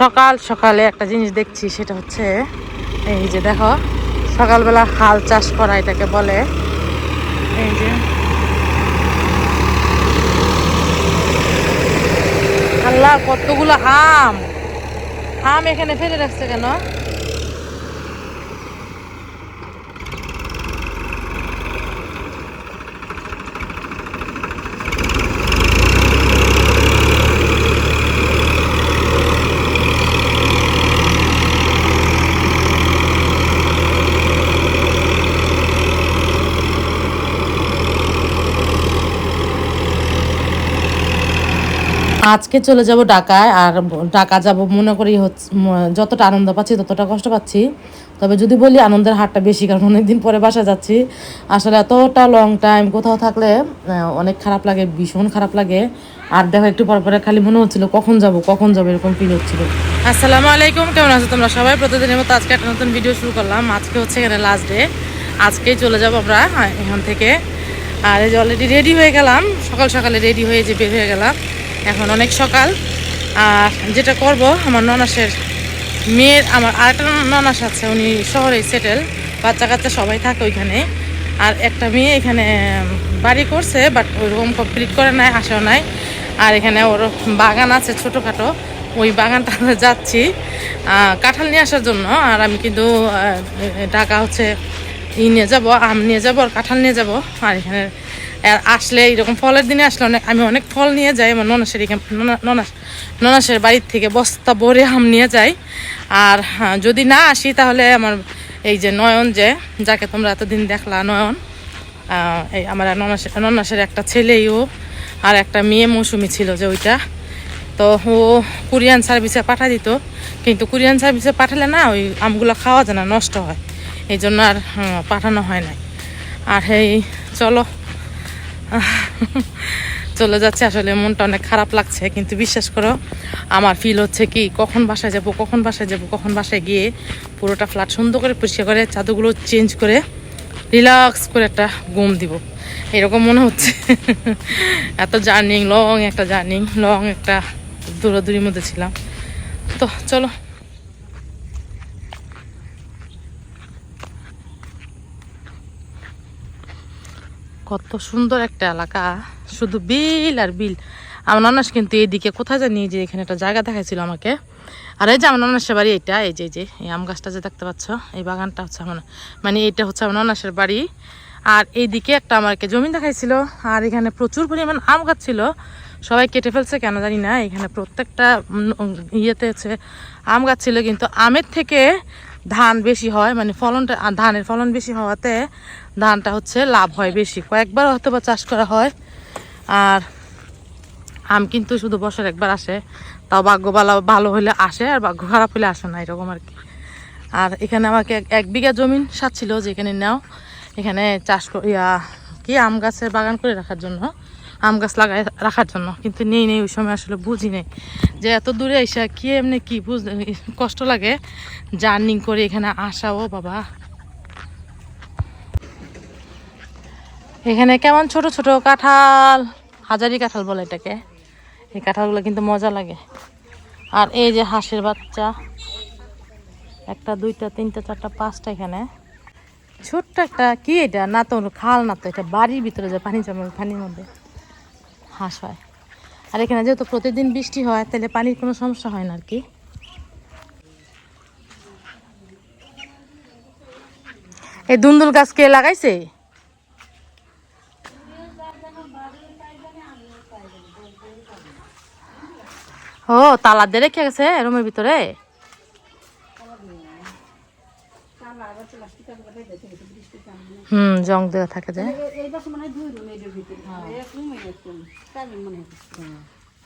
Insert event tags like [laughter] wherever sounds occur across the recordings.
সকাল সকালে একটা জিনিস দেখছি, সেটা হচ্ছে, এই যে দেখো, সকালবেলা হাল চাষ করা এটাকে বলে। এই যে, আল্লাহ কতগুলো আম আম এখানে ফেলে রাখছে কেন? আজকে চলে যাব ঢাকায় আর ঢাকা যাব মনে করি হচ্ছে যতটা আনন্দ পাচ্ছি, ততটা কষ্ট পাচ্ছি। তবে যদি বলি আনন্দের হারটা বেশি, কারণ অনেকদিন পরে বাসা যাচ্ছি। আসলে এতটা লং টাইম কোথাও থাকলে অনেক খারাপ লাগে, ভীষণ খারাপ লাগে। আর দেখো, একটু পর পরে খালি মনে হচ্ছিল, কখন যাব কখন যাব, এরকম ফিল হচ্ছিল। আসসালামু আলাইকুম, কেমন আছো তোমরা সবাই? প্রতিদিনের মতো আজকে একটা নতুন ভিডিও শুরু করলাম। আজকে হচ্ছে এখানে লাস্ট ডে আজকেই চলে যাব আমরা এখান থেকে। আর এই যে অলরেডি রেডি হয়ে গেলাম। সকাল সকালে রেডি হয়ে যে বের হয়ে গেলাম। এখন অনেক সকাল। আর যেটা করব, আমার ননাসের মেয়ের, আমার আরেকটা ননাস আছে, উনি শহরে সেটেল বাচ্চা কাচ্চা সবাই থাকে ওইখানে। আর একটা মেয়ে এখানে বাড়ি করছে বাট ওইরকম কমপ্লিট করে নাই, আসেও নাই। আর এখানে ওর বাগান আছে ছোটোখাটো, ওই বাগানটা আমরা যাচ্ছি কাঁঠাল নিয়ে আসার জন্য। আর আমি কিন্তু ঢাকা হচ্ছে ই নিয়ে যাব, আম নিয়ে যাব, আর কাঁঠাল নিয়ে যাব। আর এখানে আর আসলে এরকম ফলের দিনে আসলে অনেক আমি অনেক ফল নিয়ে যাই আমার ননাসের এখানে ননা- ননাস ননাসের বাড়ির থেকে বস্তা ভরে আম নিয়ে যাই। আর হ্যাঁ, যদি না আসি তাহলে আমার এই যে নয়ন যে যাকে তোমরা এতদিন দেখলা নয়ন এই আমার ননাসের ননাসের একটা ছেলেও আর একটা মেয়ে মৌসুমি ছিল যে ওইটা। তো ও কুরিয়ান সার্ভিসে পাঠা দিত কিন্তু কুরিয়ান সার্ভিসে পাঠালে না ওই আমগুলো খাওয়া যায় না নষ্ট হয়। এই জন্য আর হুম, পাঠানো হয় না আর এই চলো। [laughs] চলে যাচ্ছে। আসলে মনটা অনেক খারাপ লাগছে, কিন্তু বিশ্বাস করো, আমার ফিল হচ্ছে কি, কখন বাসায় যাব, কখন বাসায় যাব, কখন বাসায় গিয়ে পুরোটা ফ্ল্যাট সুন্দর করে পরিষ্কার করে চাদরগুলো চেঞ্জ করে রিল্যাক্স করে একটা ঘুম দিব। এরকম মনে হচ্ছে। [laughs] এত জার্নিং লং একটা জার্নিং লং একটা দূরাদূরির মধ্যে ছিলাম। তো চলো কত সুন্দর একটা এলাকা। শুধু বিল আর বিল। আমার নানাস কিন্তু এইদিকে কোথায় জানি যে এখানে একটা জায়গা দেখাইছিল আমাকে। আর এই যে আমার নানাসের বাড়ি এটা এই যে যে, এই আম গাছটা যে দেখতে পাচ্ছ, এই বাগানটা হচ্ছে আমার মানে এইটা হচ্ছে আমার নানাসের বাড়ি। আর এইদিকে একটা আমাকে জমি দেখাইছিল, আর এখানে প্রচুর পরিমাণ আম গাছ ছিল। সবাই কেটে ফেলছে, কেন জানি না। এখানে প্রত্যেকটা ইয়েতে হচ্ছে আম গাছ ছিল, কিন্তু আমের থেকে ধান বেশি হয় মানে ফলনটা ধানের ফলন বেশি হওয়াতে ধানটা হচ্ছে লাভ হয় বেশি। কয়েকবার হয়তো বা চাষ করা হয়, আর আম কিন্তু শুধু বছর একবার আসে। তাও ভাগ্য ভালো ভালো হলে আসে, আর ভাগ্য খারাপ হলে আসে না, এরকম আর কি। আর এখানে আমাকে এক- বিঘা জমিন সাচ্ছিল যেখানে নাও, এখানে চাষ ইয়া, কি আম গাছের বাগান করে রাখার জন্য। আম গাছ লাগাই রাখার জন্য। কিন্তু নেই নেই, ওই সময় আসলে বুঝি নেই। যে এত দূরে এসে কি এমনি কি বুঝ কষ্ট লাগে? জার্নিং করে এখানে আসাও বাবা। এখানে কেমন ছোট ছোট কাঁঠাল? হাজারি কাঁঠাল বলে এটাকে। এই কাঁঠালগুলো কিন্তু মজা লাগে। আর এই যে হাঁসের বাচ্চা। একটা, দুইটা, তিনটা, চারটা, পাঁচটা এখানে। ছোট্ট একটা, কি এটা? না তো, খাল না তো, এটা বাড়ির ভিতরে যে পানি জমে, পানির মধ্যে। হাঁস হয়। আর এখানে যেহেতু প্রতিদিন বৃষ্টি হয়, তাহলে পানির কোনো সমস্যা হয় না আর কি। এই দুন্দুল গাছ কে লাগাইছে? ও, তালা দিয়ে রেখে গেছে রুমের ভিতরে? হুম জং দেওয়া থাকে যে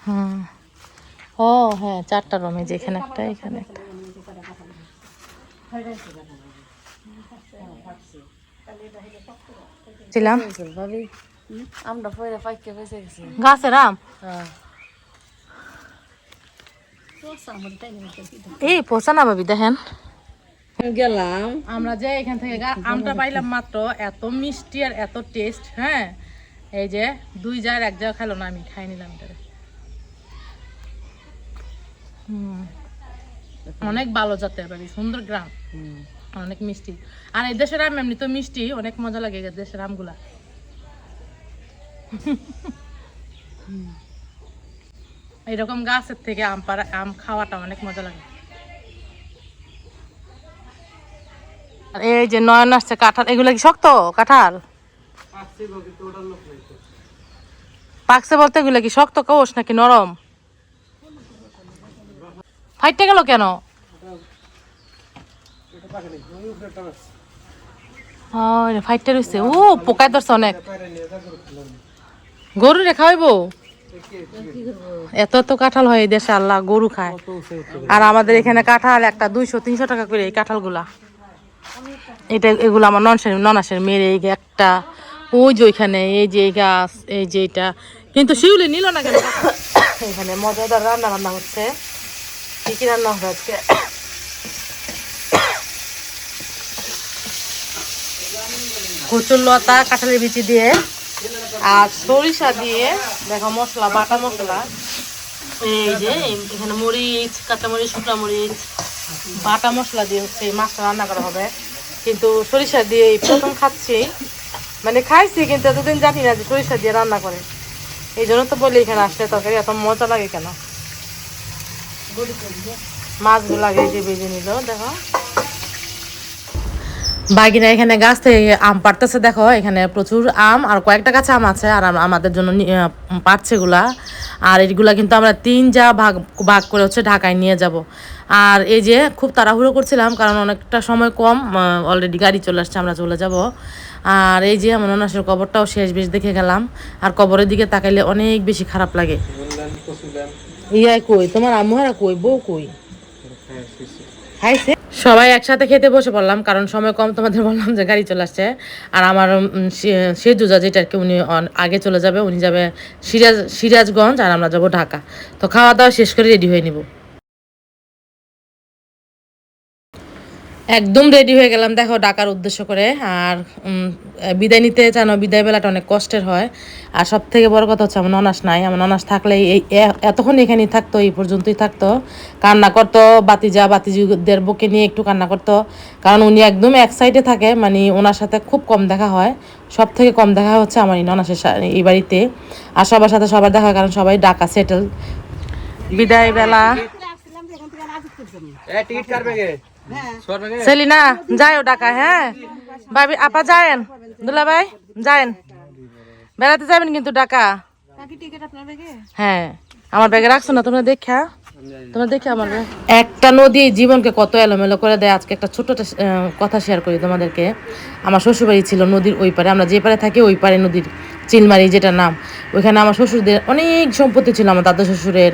হুম। ও হ্যাঁ চারটা রুমে যে এখানে একটা এখানে একটা। ছিলাম। আমরা পাইকে বেঁচে গেছি। গাছের আম? এই পোষা না ভাবি দেখেন। গেলাম। আমরা যে এখান থেকে আমটা পাইলাম মাত্র এত মিষ্টি আর এত টেস্ট হ্যাঁ? এই যে দুই জার এক জার না আমি খাই নিলাম এটা অনেক ভালো জাতের বাড়ি সুন্দর গ্রাম। অনেক মিষ্টি। আর এই দেশের আম এমনি তো মিষ্টি অনেক মজা লাগে দেশের আমগুলা। এরকম গাছের থেকে আম পাড়া আম খাওয়াটা অনেক মজা লাগে। এই যে নয়ন আসছে কাঁঠাল এগুলো কি শক্ত কাঁঠাল? পাকছে বলতে এগুলো কি শক্ত কোষ নাকি নরম? ফাইটে গেল কেন? ফাইটে রয়েছে ও পোকায় ধরছে অনেক। গরু রে খাওয়াইবো? এত তো কাঁঠাল হয় এই দেশে আল্লাহ গরু খায়। আর আমাদের এখানে কাঁঠাল একটা দুইশো তিনশো টাকা করে এই কাঁঠালগুলা। এটা এগুলো আমার ননসের ননাসের মেয়ের এই একটা ওই যে ওইখানে, এই যে এই গাছ, এই যে এটা। কিন্তু শিউলি নিল না কেন? এখানে মজাদার রান্না রান্না হচ্ছে। কি কি রান্না হবে আজকে? কচুর লতা, কাঁঠালের বিচি দিয়ে, আর সরিষা দিয়ে, দেখো মশলা, বাটা মশলা। এই যে, এখানে মরিচ, কাঁচামরিচ, শুকনো মরিচ। বাটা মশলা দিয়ে হচ্ছে এই মাছটা রান্না করা হবে। কিন্তু সরিষা দিয়ে এই প্রথম খাচ্ছি। মানে খাইছি কিন্তু এতদিন জানি না যে সরিষা দিয়ে রান্না করে। এই জন্য তো বলি এখানে আসলে তরকারি এত মজা লাগে কেন? মাছগুলো লাগে যে বেজে নিল দেখো। বাগিনা এখানে গাছ থেকে আম পাড়তেছে দেখো এখানে প্রচুর আম আর কয়েকটা গাছে আম আছে আর আম- আমাদের জন্য নি- আহ, পাড়ছে এগুলা। আর এইগুলা কিন্তু আমরা তিন যা ভাগ ভাগ করে হচ্ছে ঢাকায় নিয়ে যাব। আর এই যে খুব তাড়াহুড়ো করছিলাম কারণ অনেকটা সময় কম অলরেডি গাড়ি চলে আসছে আমরা চলে যাব। আর এই যে আমার ননাসের কবরটাও শেষ বেশ দেখে গেলাম। আর কবরের দিকে তাকাইলে অনেক বেশি খারাপ লাগে। ইয়াই কই? তোমার আম্মুহারা কই? বউ কই? খাইছে। সবাই একসাথে খেতে বসে পড়লাম, কারণ সময় কম, তোমাদের বললাম যে গাড়ি চলে আসছে। আর আমার সে- সে যেটা আর কি উনি আগে চলে যাবে, উনি যাবে সিরাজ, সিরাজগঞ্জ, আর আমরা যাব ঢাকা। তো খাওয়া দাওয়া শেষ করে রেডি হয়ে নিব। একদম রেডি হয়ে গেলাম দেখো ডাকার উদ্দেশ্য করে। আর বিদায় নিতে জানো বিদায় বেলাটা অনেক কষ্টের হয়। আর সব থেকে বড় কথা হচ্ছে আমার ননাস নাই। আমার ননাস থাকলে এই এ- এতক্ষণ এখানেই থাকতো এই পর্যন্তই থাকতো। কান্না করতো বাতিজা বাতিজিদের বুকে নিয়ে একটু কান্না করতো। কারণ উনি একদম এক সাইডে থাকে মানে ওনার সাথে খুব কম দেখা হয়। সব থেকে কম দেখা হচ্ছে আমার এই ননাসের এই বাড়িতে। আর সবার সাথে সবার দেখা হয় কারণ সবাই ডাকা সেটেল বিদায় বেলা। টিকিট কাটবে কে কে? সেলিনা যাও ডাকা হ্যাঁ? ভাবি আপা যায়েন? দুলা ভাই যায়েন? বেড়াতে যাবেন কিন্তু ডাকা হ্যাঁ। আমার ব্যাগে রাখছো না তোমরা দেখা তোমরা দেখে আমার একটা নদী জীবনকে কত এলোমেলো করে দেয়। আজকে একটা ছোট একটা, কথা শেয়ার করি তোমাদেরকে। আমার শ্বশুরবাড়ি ছিল নদীর ওই পারে। আমরা যে পারে থাকি ওই পারে নদীর চিলমারি যেটা নাম। ওইখানে আমার শ্বশুরদের অনেক সম্পত্তি ছিল আমার দাদা শ্বশুরের।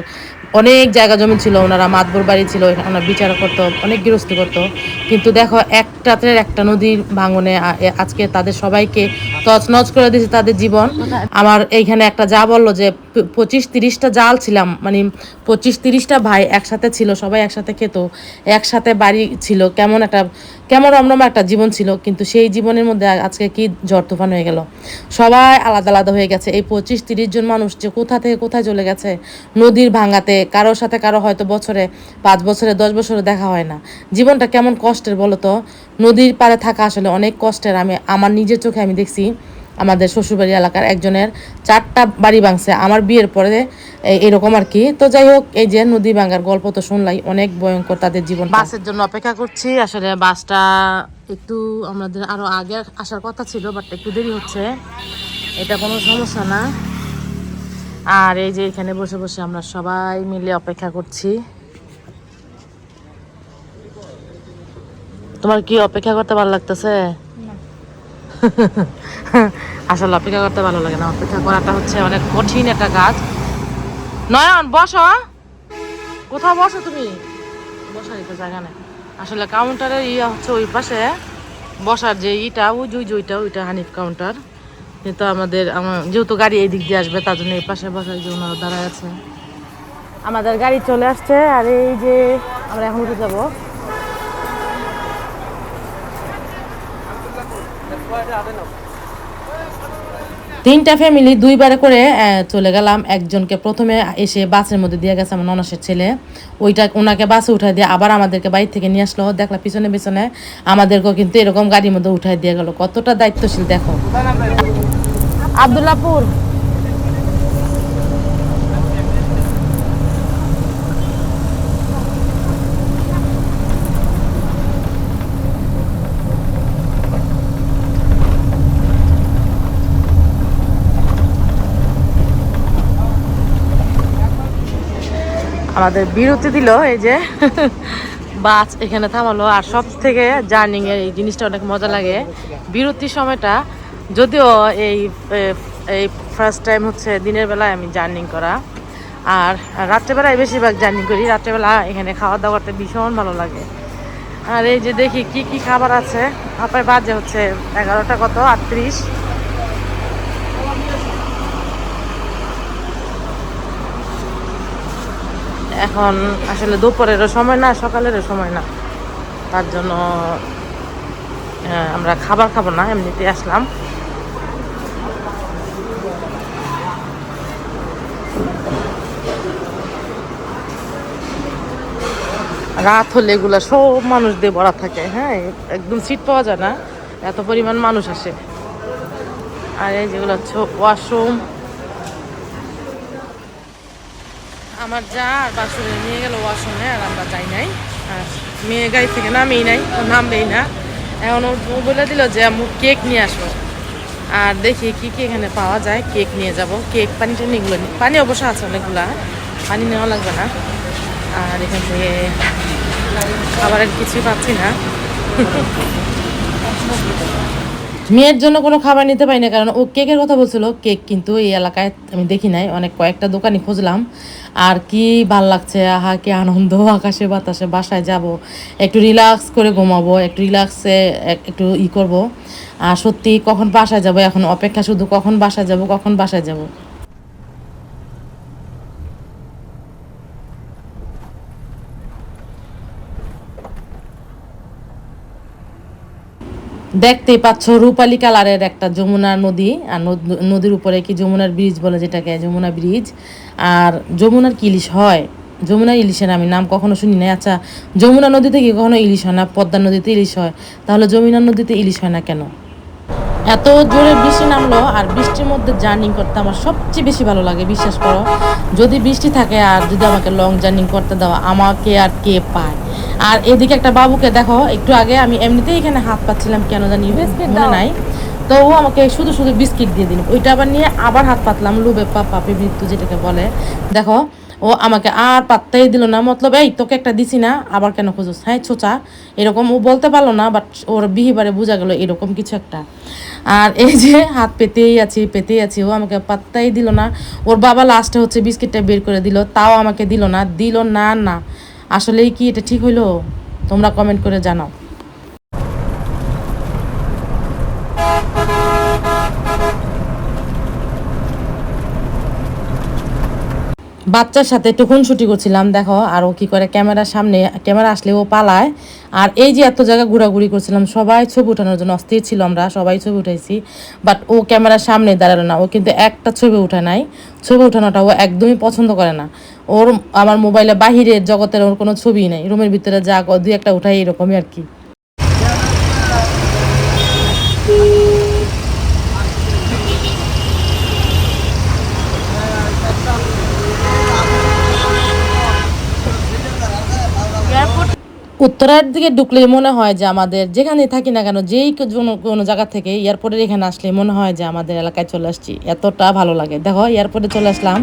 অনেক জায়গা জমি ছিল ওনারা মাতবর বাড়ি ছিল ওনার বিচার করতো অনেক গৃহস্থী করতো। কিন্তু দেখো একটা রাত্রের একটা নদীর ভাঙনে আজকে তাদের সবাইকে তছনছ করে দিয়েছে তাদের জীবন। আমার এইখানে একটা যা বলল যে পঁচিশ তিরিশটা জাল ছিলাম মানে পঁচিশ তিরিশটা ভাই একসাথে ছিল, সবাই একসাথে খেত, একসাথে বাড়ি ছিল, কেমন একটা, কেমন রমরম একটা জীবন ছিল, কিন্তু সেই জীবনের মধ্যে আজকে কি ঝড় তুফান হয়ে গেল। সবাই আলাদা আলাদা হয়ে গেছে, এই পঁচিশ তিরিশ জন মানুষ যে কোথা থেকে কোথায় চলে গেছে, নদীর ভাঙাতে, কারোর সাথে কারও হয়তো বছরে, পাঁচ বছরে, দশ বছরে দেখা হয় না। জীবনটা কেমন কষ্টের বলো তো? নদীর পাড়ে থাকা আসলে অনেক কষ্টের, আমি, আমার নিজের চোখে আমি দেখছি আমাদের শ্বশুরবাড়ি এলাকার একজনের চারটা বাড়ি ভাঙছে, আমার বিয়ের পরে এরকম আর কি। তো যাই হোক, এই যে নদী ভাঙার গল্প তো শুনলাই, অনেক ভয়ঙ্কর তাদের জীবন। বাসের জন্য অপেক্ষা করছি, আসলে বাসটা একটু আমাদের আরও আগে আসার কথা ছিল বাট একটু দেরি হচ্ছে। এটা কোনো সমস্যা না। আর এই যে এখানে বসে বসে আমরা সবাই মিলে অপেক্ষা করছি। তোমার কি অপেক্ষা করতে ভালো লাগতেছে? [laughs] আসলে অপেক্ষা করতে ভালো লাগে না। অপেক্ষা করাটা হচ্ছে অনেক কঠিন একটা কাজ। নয়ন, বসো কোথাও বসো তুমি? বসার তো জায়গা নেই। আসলে কাউন্টারের ইয়ে হচ্ছে ওই পাশে। বসার যে ইটা, ওই যে ওইটা ওইটা হানিফ কাউন্টার কিন্তু আমাদের আমার যেহেতু গাড়ি এই দিক দিয়ে আসবে, তার জন্য এই পাশে বসার যে ওনারা দাঁড়ায় আছে। আমাদের গাড়ি চলে আসছে, আর এই যে আমরা এখন উঠে যাব। তিনটা ফ্যামিলি দুইবার করে চলে গেলাম। একজনকে প্রথমে এসে বাসের মধ্যে দিয়ে গেছে আমার ননসের ছেলে। ওইটা ওনাকে বাসে উঠাই দিয়ে আবার আমাদেরকে বাড়ি থেকে নিয়ে আসলো। দেখলাম পিছনে পিছনে আমাদেরকেও কিন্তু এরকম গাড়ির মধ্যে উঠাই দিয়ে গেলো। কতটা দায়িত্বশীল, দেখো। আবদুল্লাপুর। আমাদের বিরতি দিল, এই যে। বাস এখানে থামালো, আর সব থেকে জার্নিং এর এই জিনিসটা অনেক মজা লাগে। বিরতির সময়টা, যদিও এই এই ফার্স্ট টাইম হচ্ছে দিনের বেলায় আমি জার্নিং করা। আর রাত্রেবেলায় বেশিরভাগ জার্নি করি, রাত্রেবেলা এখানে খাওয়া দাওয়া করতে ভীষণ ভালো লাগে। আর এই যে দেখি কি কি খাবার আছে। আপনার বাজে হচ্ছে এগারোটা কত? আটত্রিশ। এখন আসলে দুপুরেরও সময় না, সকালেরও সময় না। তার জন্য আমরা খাবার খাব না এমনিতে আসলাম। রাত হলে এগুলা সব মানুষ দিয়ে ভরা থাকে হ্যাঁ একদম সিট পাওয়া যায় না। এত পরিমাণ মানুষ আসে। আর এই যেগুলো হচ্ছে ওয়াশরুম আমার যা আর বাসুরে নিয়ে গেল ওয়াশরুমে, আর আমরা যাই নাই। আর মেয়ে গাড়ি থেকে নামেই নাই নামবেই না। এখন ও বলে দিল যে, আমি কেক নিয়ে আসব। আর দেখি কি কি এখানে পাওয়া যায়, কেক নিয়ে যাব। কেক, পানি টানি এগুলো পানি অবশ্য আছে অনেকগুলা, পানি নেওয়া লাগবে না। আর এখান থেকে খাবারের কিছুই পাচ্ছি না। [laughs] মেয়ের জন্য কোনো খাবার নিতে পারি না, কারণ ও কেকের কথা বলছিল। কেক কিন্তু এই এলাকায় আমি দেখি নাই, অনেক কয়েকটা দোকানই খুঁজলাম। আর কি ভালো লাগছে, আহা, কি আনন্দ, আকাশে বাতাসে বাসায় যাব, একটু রিল্যাক্স করে ঘুমাবো, একটু রিল্যাক্সে একটু ই করব। আর সত্যি কখন বাসায় যাব, এখন অপেক্ষা শুধু কখন বাসায় যাব, কখন বাসায় যাব। দেখতেই পাচ্ছ রূপালী কালারের একটা যমুনা নদী, আর নদ- নদীর উপরে কি যমুনার ব্রিজ বলে যেটাকে, যমুনা ব্রিজ আর যমুনার কি ইলিশ হয়? যমুনা ইলিশের আমি নাম কখনো শুনি নাই। আচ্ছা যমুনা নদীতে কি কখনো ইলিশ হয় না? পদ্মা নদীতে ইলিশ হয়। তাহলে যমুনা নদীতে ইলিশ হয় না কেন? এত জোরে বৃষ্টি নামলো আর বৃষ্টির মধ্যে জার্নিং করতে আমার সবচেয়ে বেশি ভালো লাগে, বিশ্বাস করো। যদি বৃষ্টি থাকে আর যদি আমাকে লং জার্নিং করতে দাও, আমাকে আর কে পায়? আর এদিকে একটা বাবুকে দেখো, একটু আগে আমি এমনিতেই এখানে হাত পাচ্ছিলাম কেন জানি মনে নাই। তো ও আমাকে শুধু শুধু বিস্কিট দিয়ে দিল, ওইটা আবার নিয়ে আবার হাত পাতলাম, লুবে পাপা মৃত্যু যেটাকে বলে। দেখো ও আমাকে আর পাত্তাই দিল না। মতলব, এই, তোকে একটা দিছি না, আবার কেন খুঁজোস? হ্যাঁ ছোচা, এরকম ও বলতে পারল না বাট ওর বিহিবারে বোঝা গেল এরকম কিছু একটা। আর এই যে হাত পেতেই আছি পেতেই আছি, ও আমাকে পাত্তাই দিল না। ওর বাবা লাস্টে হচ্ছে বিস্কিটটা বের করে দিল, তাও আমাকে দিল না দিল না না। আসলেই কি এটা ঠিক হইল? তোমরা কমেন্ট করে জানাও। বাচ্চার সাথে একটু খুনসুটি করছিলাম, দেখো, আর ও কি করে, ক্যামেরার সামনে, ক্যামেরা আসলে ও পালায়। আর এই যে এত জায়গা ঘোরাঘুরি করছিলাম, সবাই ছবি ওঠানোর জন্য অস্থির ছিল আমরা, সবাই ছবি উঠাইছি। বাট ও ক্যামেরার সামনে দাঁড়াল না, ও কিন্তু একটা ছবি উঠায় নাই। ছবি উঠানোটা ও একদমই পছন্দ করে না। ওর, আমার মোবাইলে বাহিরের জগতের ওর কোনো ছবি নেই, রুমের ভিতরে যা দুই একটা উঠাই এরকমই আর কি। উত্তরার দিকে ঢুকলে মনে হয় যে আমাদের যেখানে থাকি না কেন, যেই কোনো জায়গা থেকে এয়ারপোর্টের এখানে আসলে মনে হয় যে আমাদের এলাকায় চলে আসছি। এতটা ভালো লাগে। দেখো এয়ারপোর্টে চলে আসলাম।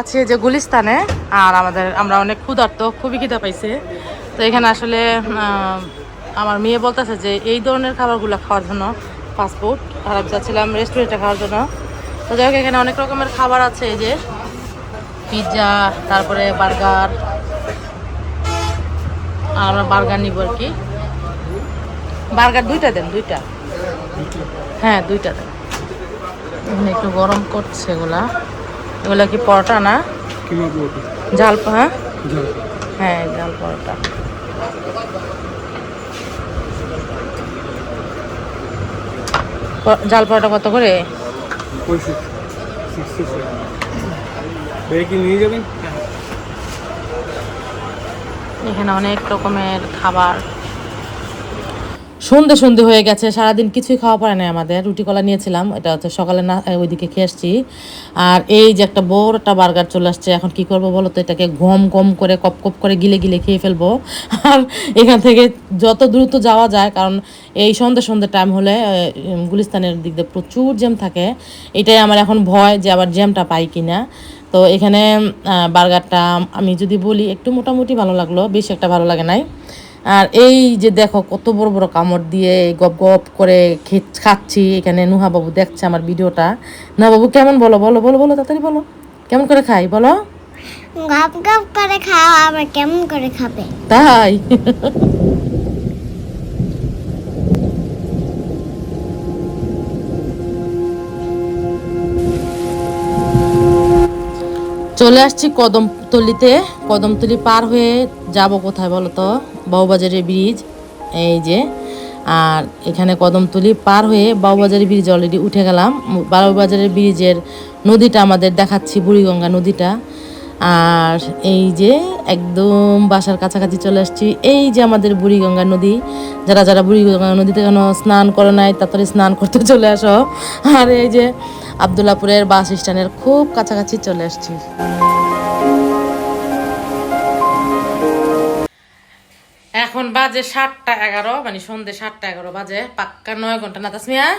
আছে যে গুলিস্তানে, আর আমাদের আমরা অনেক ক্ষুধার্ত, খুবই খিদা পাইছে। তো এখানে আসলে আমার মেয়ে বলতেছে যে এই ধরনের খাবারগুলো খাওয়ার জন্য ফাস্টফুড আর আমি চাচ্ছিলাম রেস্টুরেন্টে খাওয়ার জন্য। তো যাই হোক, এখানে অনেক রকমের খাবার আছে, এই যে পিৎজা তারপরে বার্গার আর আমরা বার্গার নিব আর কি। বার্গার দুইটা দেন, দুইটা। হ্যাঁ দুইটা দেন। একটু গরম করছে এগুলা। এগুলা কি পরোটা না? ঝাল হ্যাঁ? হ্যাঁ ঝাল পরোটা। ঝাল পরোটা কত করে? এখানে অনেক রকমের খাবার। সন্ধে সন্ধে হয়ে গেছে, সারাদিন কিছুই খাওয়া পড়ে নাই আমাদের। রুটি কলা নিয়েছিলাম, এটা হচ্ছে সকালে না ওইদিকে খেয়ে আসছি। আর এই যে একটা বড় একটা বার্গার চলে আসছে, এখন কি করব বলো তো, এটাকে গম গম করে, কপ কপ করে গিলে গিলে খেয়ে ফেলব। আর এখান থেকে যত দ্রুত যাওয়া যায়, কারণ এই সন্ধে সন্ধে টাইম হলে গুলিস্তানের দিক দিয়ে প্রচুর জ্যাম থাকে। এটাই আমার এখন ভয় যে আবার জ্যামটা পাই কিনা। তো এখানে বার্গারটা আমি যদি বলি, একটু মোটামুটি ভালো লাগল, বেশি একটা ভালো লাগে নাই। আর এই যে দেখো কত বড় বড় কামড় দিয়ে গপ গপ করে খাচ্ছি এখানে নুহা বাবু দেখছে আমার ভিডিওটা। নুহা বাবু কেমন বলো বলো বলো বলো তাড়াতাড়ি বলো। কেমন করে খাই বলো। গপ গপ করে খাওয়া আবার কেমন করে খাবে? তাই। চলে আসছি কদমতলিতে। কদমতলি পার হয়ে যাব কোথায় বলো তো? বাউবাজারের ব্রিজ এই যে, আর এখানে কদমতলি পার হয়ে বাউবাজারের ব্রিজ অলরেডি উঠে গেলাম। বাউবাজারের ব্রিজের নদীটা আমাদের দেখাচ্ছি, বুড়িগঙ্গা নদীটা। আর এই যে একদম বাসার কাছাকাছি চলে আসছি। এই যে আমাদের বুড়িগঙ্গা নদী। যারা যারা বুড়িগঙ্গা নদীতে কেন স্নান করে নাই, তাড়াতাড়ি স্নান করতে চলে আসো। আর এই যে আবদুল্লাপুরের বাস স্ট্যান্ডের খুব কাছাকাছি চলে আসছি। এখন বাজে সাতটা এগারো মানে সন্ধে সাতটা এগারো বাজে। পাক্কা নয় ঘণ্টা না, তাসমিয়া?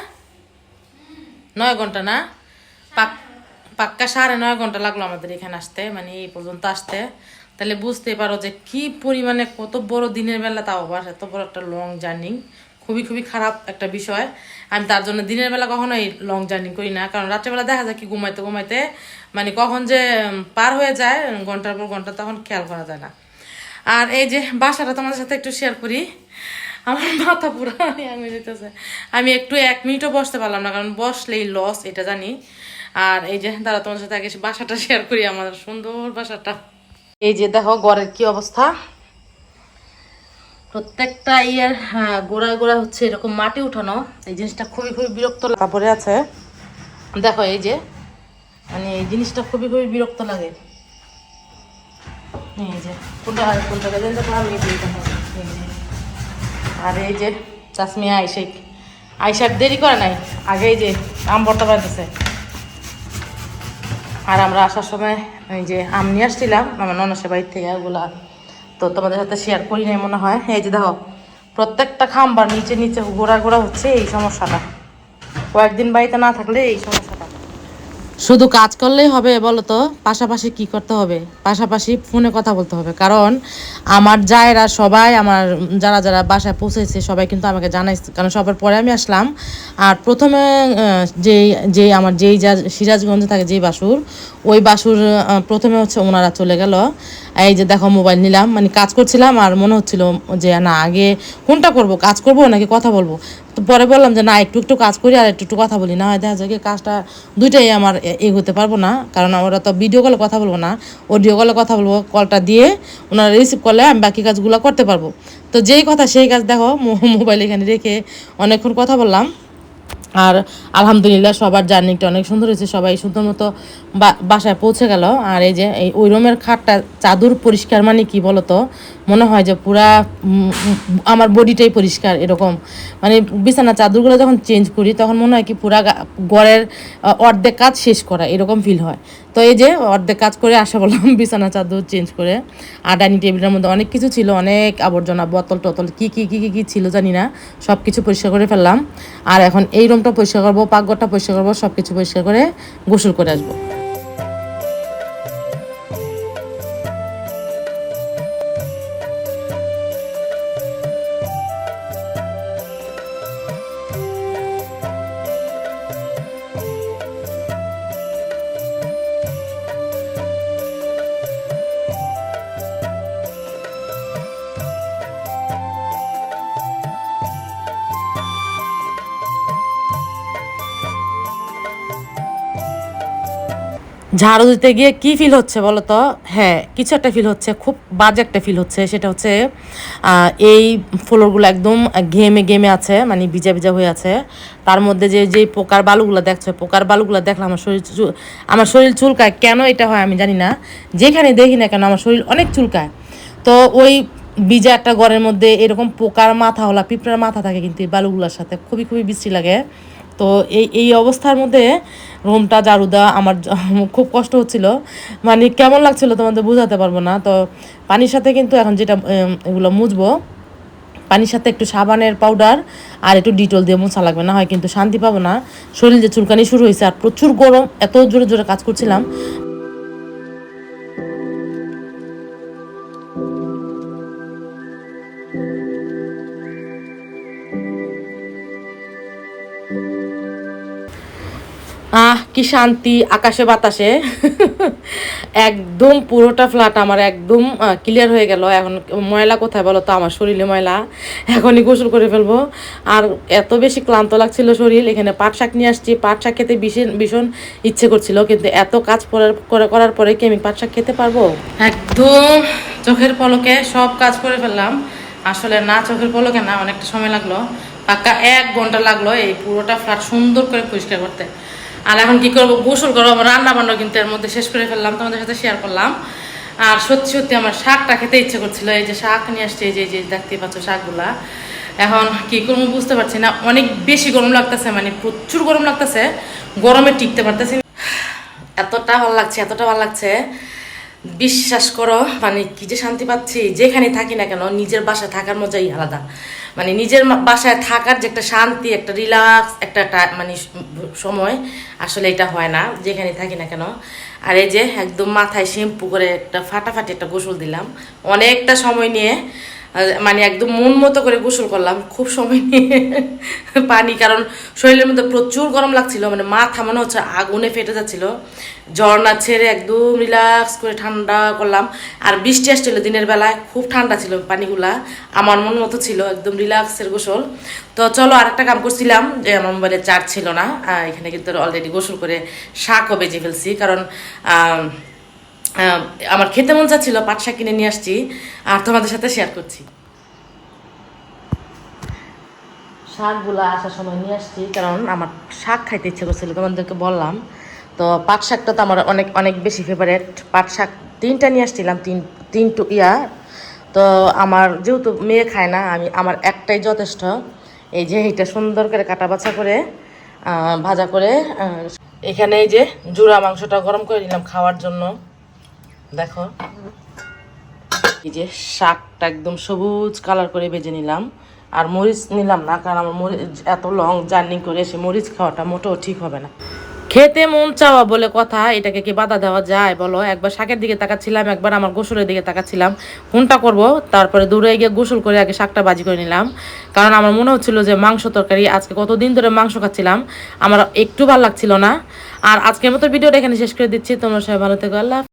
নয় ঘণ্টা না? পাক- পাক্কা সাড়ে নয় ঘণ্টা লাগল আমাদের এখানে আসতে মানে এই পর্যন্ত আসতে। তাহলে বুঝতে পারো যে কি পরিমাণে কত বড় দিনের বেলা তাও আবার, এত বড় একটা লং জার্নি খুবই খুবই খারাপ একটা বিষয়। আমি তার জন্য দিনের বেলা কখনোই লং জার্নি করি না, কারণ রাত্রেবেলা দেখা যায় কি ঘুমাইতে ঘুমাইতে মানে কখন যে পার হয়ে যায়, ঘণ্টার পর ঘণ্টা তখন খেয়াল করা যায় না। আর এই যে বাসাটা তোমাদের সাথে একটু শেয়ার করি। আমার মাথা পুরো আমি যেতেছে আমি একটু এক মিনিটও বসতে পারলাম না কারণ বসলেই লস এটা জানি। আর এই যে দাঁড়া তোমার সাথে আগে বাসাটা শেয়ার করি আমার সুন্দর বাসাটা। এই যে দেখো ঘরের কি অবস্থা? প্রত্যেকটা ইয়ের হ্যাঁ, গোড়ায় গোড়া হচ্ছে এরকম মাটি উঠানো। এই জিনিসটা খুবই খুবই বিরক্ত। তারপরে আছে। দেখো এই যে মানে এই জিনিসটা খুবই খুবই বিরক্ত লাগে। এই যে গেলেন দেখো আমি যে, এই যে। আর এই যে চাশমিয়া আইসেক আইসার দেরি করে নাই আগে এই যে আম ভর্তা বাড়তেছে আর আমরা আসার সময় এই যে আম নিয়ে আসছিলাম, আমার ননসের বাড়ির থেকে ওগুলা। তো তোমাদের সাথে শেয়ার করি নাই মনে হয়। এই যে দেখো, প্রত্যেকটা খাম্বার নিচে নিচে গোড়া গোড়া হচ্ছে এই সমস্যাটা। কয়েকদিন বাড়িতে না থাকলে এই সমস্যাটা শুধু কাজ করলেই হবে বলো তো পাশাপাশি কি করতে হবে? পাশাপাশি ফোনে কথা বলতে হবে। কারণ আমার জায়েরা সবাই আমার, যারা যারা বাসায় পৌঁছেছে সবাই কিন্তু আমাকে জানাইছে। কারণ সবার পরে আমি আসলাম। আর প্রথমে যেই যে আমার যেই যা সিরাজগঞ্জে থাকে যেই বাসুর, ওই বাসুর প্রথমে হচ্ছে ওনারা চলে গেল। এই যে দেখো মোবাইল নিলাম মানে কাজ করছিলাম আর মনে হচ্ছিল যে না, আগে কোনটা করব, কাজ করব নাকি কথা বলব? তো পরে বললাম যে না, একটু একটু কাজ করি আর একটু একটু কথা বলি। না হয় দেখা যায় কি কাজটা দুইটাই আমার এগোতে পারব না, কারণ আমরা তো ভিডিও কলে কথা বলব না। অডিও কলে কথা বলব কলটা দিয়ে ওনারা রিসিভ করলে আমি বাকি কাজগুলো করতে পারব। তো যেই কথা সেই কাজ দেখো মোবাইল এখানে রেখে অনেকক্ষণ কথা বললাম। আর আলহামদুলিল্লাহ সবার জার্নিটা অনেক সুন্দর হয়েছে, সবাই সুন্দর মতো বাসায় পৌঁছে গেল। আর এই যে, এই ওই রুমের খাটটা চাদর পরিষ্কার মানে কি বলতো? মনে হয় যে পুরা আমার বডিটাই পরিষ্কার এরকম। মানে বিছানা চাদরগুলো যখন চেঞ্জ করি, তখন মনে হয় কি পুরা গা- ঘরের অর্ধেক কাজ শেষ করা, এরকম ফিল হয়। তো এই যে, অর্ধেক কাজ করে আসা বললাম [laughs] বিছানা চাদর চেঞ্জ করে, আর ডাইনিং টেবিলের মধ্যে অনেক কিছু ছিল, অনেক আবর্জনা বোতল টতল কি কি কি কি কি ছিল জানি না সব কিছু পরিষ্কার করে ফেললাম। আর এখন এই রুমটা পরিষ্কার করব পাকঘরটা পরিষ্কার করব সব কিছু পরিষ্কার করে গোসল করে আসব। ঝাড়ু দিতে গিয়ে কি ফিল হচ্ছে বলো তো হ্যাঁ কিছু একটা ফিল হচ্ছে, খুব বাজে একটা ফিল হচ্ছে, সেটা হচ্ছে এই ফ্লোরগুলো একদম ঘেমে ঘেমে আছে মানে ভিজা ভিজা হয়ে আছে। তার মধ্যে যে যে পোকার বালুগুলো দেখছ, পোকার বালুগুলো দেখলে আমার শরীর আমার শরীর চুলকায়। কেন এটা হয় আমি জানি না। যেখানে দেখি না কেন আমার শরীর অনেক চুলকায়। তো ওই বিজা একটা ঘরের মধ্যে এরকম পোকার মাথা হলা পিঁপড়ার মাথা থাকে কিন্তু এই বালুগুলোর সাথে, খুবই খুবই বিশ্রী লাগে। তো এই এই অবস্থার মধ্যে রুমটা ঝাড়ু দেওয়া আমার খুব কষ্ট হচ্ছিল। মানে কেমন লাগছিল তোমাদের বোঝাতে পারব না। তো পানির সাথে কিন্তু এখন যেটা এগুলো মুছবো, পানির সাথে একটু সাবানের পাউডার আর একটু ডিটল দিয়ে মোছা লাগবে। না হয় কিন্তু শান্তি পাবো না। শরীর যে চুলকানি শুরু হয়েছে আর প্রচুর গরম, এত জোরে জোরে কাজ করছিলাম। আহ, কি শান্তি, আকাশে বাতাসে। [laughs] একদম পুরোটা ফ্ল্যাট আমার একদম ক্লিয়ার হয়ে গেল। এখন ময়লা কোথায় বলো তো? আমার শরীরে ময়লা। এখনই গোসল করে ফেলব। আর এত বেশি ক্লান্ত লাগছিল শরীর। এখানে পাট শাক নিয়ে আসছি। পাট শাক খেতে ভীষণ ভীষণ ইচ্ছে করছিল। কিন্তু এত কাজ করে- করার পরে কি আমি পাট শাক খেতে পারব? একদম চোখের পলকে সব কাজ করে ফেললাম। আসলে না চোখের পলকে না, অনেকটা সময় লাগল। পাক্কা এক ঘণ্টা লাগল এই পুরোটা ফ্ল্যাট সুন্দর করে পরিষ্কার করতে। আর এখন কি করব? গোসল করব রান্না বান্না কিন্তু এর মধ্যে শেষ করে ফেললাম, তোমাদের সাথে শেয়ার করলাম। আর সত্যি সত্যি আমার শাকটা খেতে ইচ্ছে করছিল, এই যে শাক নিয়ে আসছে, এই যে যে দেখতে পাচ্ছ শাকগুলা। এখন কি করব বুঝতে পারছি না, অনেক বেশি গরম লাগতেছে মানে প্রচুর গরম লাগতেছে, গরমে টিকতে পারতেছি এতটা ভালো লাগছে, এতটা ভালো লাগছে। বিশ্বাস করো মানে কি যে শান্তি পাচ্ছি, যেখানে থাকি না কেন, নিজের বাসায় থাকার মজাই আলাদা। মানে নিজের বাসায় থাকার যে একটা শান্তি, একটা রিল্যাক্স, একটা মানে সময় আসলে এটা হয় না যেখানে থাকি না কেন। আর এই যে একদম মাথায় শ্যাম্পু করে একটা ফাটাফাটি একটা গোসল দিলাম। অনেকটা সময় নিয়ে মানে একদম মন মতো করে গোসল করলাম, খুব সময় নিয়ে [laughs] পানি, কারণ শরীরের মধ্যে প্রচুর গরম লাগছিল মানে মাথা মনে হচ্ছে আগুনে ফেটে যাচ্ছিল। ঝর্ণা ছেড়ে একদম রিল্যাক্স করে ঠান্ডা করলাম। আর বৃষ্টি আসছিল দিনের বেলায়, খুব ঠান্ডা ছিল পানিগুলা, আমার মন মতো ছিল একদম রিল্যাক্সের গোসল। তো চলো আরেকটা কাম করছিলাম, যে আমার মোবাইলে চার্জ ছিল না এখানে কিন্তু অলরেডি গোসল করে শাকও বেজে ফেলছি, কারণ আমার খেতে মন চাচ্ছিল পাট শাক কিনে নিয়ে আসছি, আর তোমাদের সাথে শেয়ার করছি। শাকগুলো আসার সময় নিয়ে আসছি, কারণ আমার শাক খাইতে ইচ্ছে করছিল, তোমাদেরকে বললাম। তো পাট শাকটা তো আমার অনেক অনেক বেশি ফেভারেট পাট শাক তিনটা নিয়ে আসছিলাম, তিন তিন টু ইয়া। তো আমার যেহেতু মেয়ে খায় না, আমি, আমার একটাই যথেষ্ট। এই যে এটা সুন্দর করে কাটা বাছা করে ভাজা করে এখানে এই যে জুড়া মাংসটা গরম করে নিলাম খাওয়ার জন্য। দেখো। এই যে শাকটা একদম সবুজ কালার করে ভেজে নিলাম। আর মরিচ নিলাম না, কারণ আমার মরিচ এত লং জার্নি করে এসে মরিচ খাওয়াটা মোটেও ঠিক হবে না। খেতে মন চাওয়া বলে কথা, এটাকে কি বাধা দেওয়া যায় বলো? একবার শাকের দিকে তাকাচ্ছিলাম, একবার আমার গোসলের দিকে তাকাচ্ছিলাম। কোনটা করব? তারপরে দূরে গিয়ে গোসল করে আগে শাকটা বাজি করে নিলাম। কারণ আমার মনে হচ্ছিল যে মাংস তরকারি, আজকে কতদিন ধরে মাংস খাচ্ছিলাম, আমার একটু ভালো লাগছিল না। আর আজকের মতো ভিডিওটা এখানে শেষ করে দিচ্ছি। তোমরা সবাই ভালো থেকো, আল্লাহ।